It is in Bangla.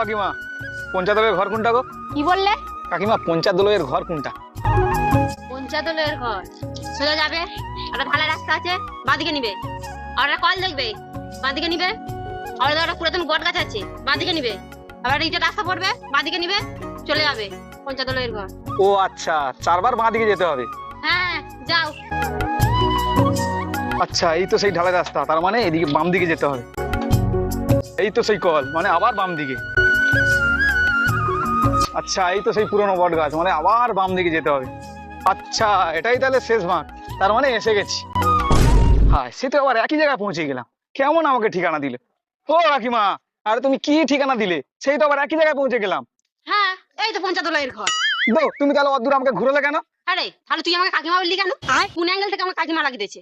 কাকিমা পঞ্চায়েতের ঘর কোনটা গো? কি বললে? কাকিমা পঞ্চায়েতের ঘর কোনটা? পঞ্চায়েতের ঘর। সোজা যাবে। একটা ঢালা রাস্তা আছে বাঁদিকে নিবে। আর একটা কল দেখবে। বাঁদিকে নিবে। আর একটা পুরাতন বট গাছ আছে বাঁদিকে নিবে। আবার এইটা রাস্তা পড়বে বাঁদিকে নিবে চলে যাবে পঞ্চায়েতের ঘর। ও আচ্ছা চারবার বাঁ দিকে যেতে হবে। হ্যাঁ যাও। আচ্ছা এই তো সেই ঢালাই রাস্তা তার মানে এদিকে বাম দিকে যেতে হবে। এই তো সেই কল মানে আবার বাম দিকে আচ্ছা এই তো সেই পুরনো বট গাছ মানে আবার বাম দিকে যেতে হবে। আচ্ছা এটাই তাহলে শেষ ভাগ তার মানে এসে গেছি। হ্যাঁ সে তো আবার একই জায়গায় পৌঁছে গেলাম। কেমন আমাকে ঠিকানা দিলে? ও কাকিমা আরে তুমি কি ঠিকানা দিলে? সেই তো আবার একই জায়গায় পৌঁছে গেলাম। হ্যাঁ এই তো পঞ্চায়েতের ঘর। দো তুমি তাহলে অদূর আমাকে ঘুরলে কেন? আরে তাহলে তুই আমাকে কাকিমা বললি কেন? কোন অ্যাঙ্গেল থেকে আমার কাকিমা লাগিয়েছে